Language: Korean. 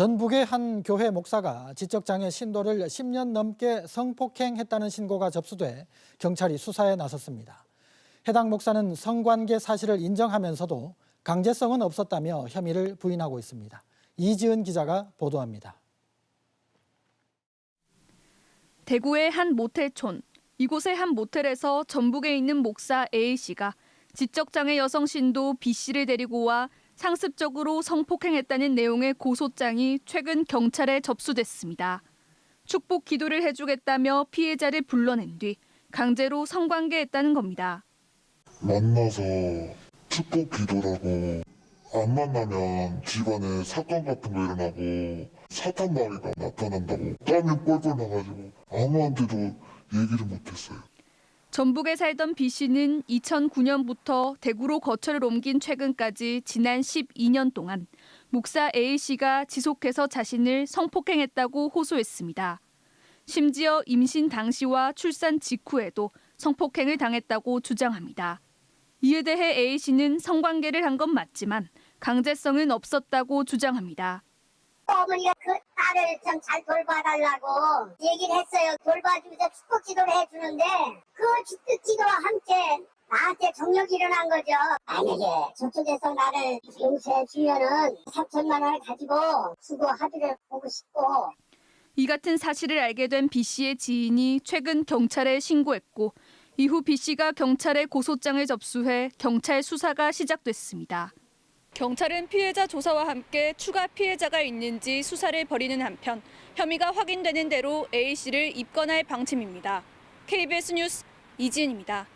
전북의 한 교회 목사가 지적장애 신도를 10년 넘게 성폭행했다는 신고가 접수돼 경찰이 수사에 나섰습니다. 해당 목사는 성관계 사실을 인정하면서도 강제성은 없었다며 혐의를 부인하고 있습니다. 이지은 기자가 보도합니다. 대구의 한 모텔촌. 이곳의 한 모텔에서 전북에 있는 목사 A 씨가 지적장애 여성 신도 B 씨를 데리고 와 상습적으로 성폭행했다는 내용의 고소장이 최근 경찰에 접수됐습니다. 축복 기도를 해주겠다며 피해자를 불러낸 뒤 강제로 성관계했다는 겁니다. 만나서 축복 기도라고 안 만나면 집안에 사건 같은 거 일어나고 사탄 마귀가 나타난다고 땀이 뻘뻘 나가지고 아무한테도 얘기를 못했어요. 전북에 살던 B 씨는 2009년부터 대구로 거처를 옮긴 최근까지 지난 12년 동안 목사 A 씨가 지속해서 자신을 성폭행했다고 호소했습니다. 심지어 임신 당시와 출산 직후에도 성폭행을 당했다고 주장합니다. 이에 대해 A 씨는 성관계를 한 건 맞지만 강제성은 없었다고 주장합니다. 어머니가 그 딸을 좀 잘 돌봐달라고 얘기를 했어요. 돌봐주면서 축복 기도를 해주는데 그 축복 기도와 함께 나한테 정력이 일어난 거죠. 만약에 저쪽에서 나를 용서해 주면은 3천만 원을 가지고 수고하기를 보고 싶고 이 같은 사실을 알게 된 B 씨의 지인이 최근 경찰에 신고했고 이후 B 씨가 경찰에 고소장을 접수해 경찰 수사가 시작됐습니다. 경찰은 피해자 조사와 함께 추가 피해자가 있는지 수사를 벌이는 한편 혐의가 확인되는 대로 A 씨를 입건할 방침입니다. KBS 뉴스 이지은입니다.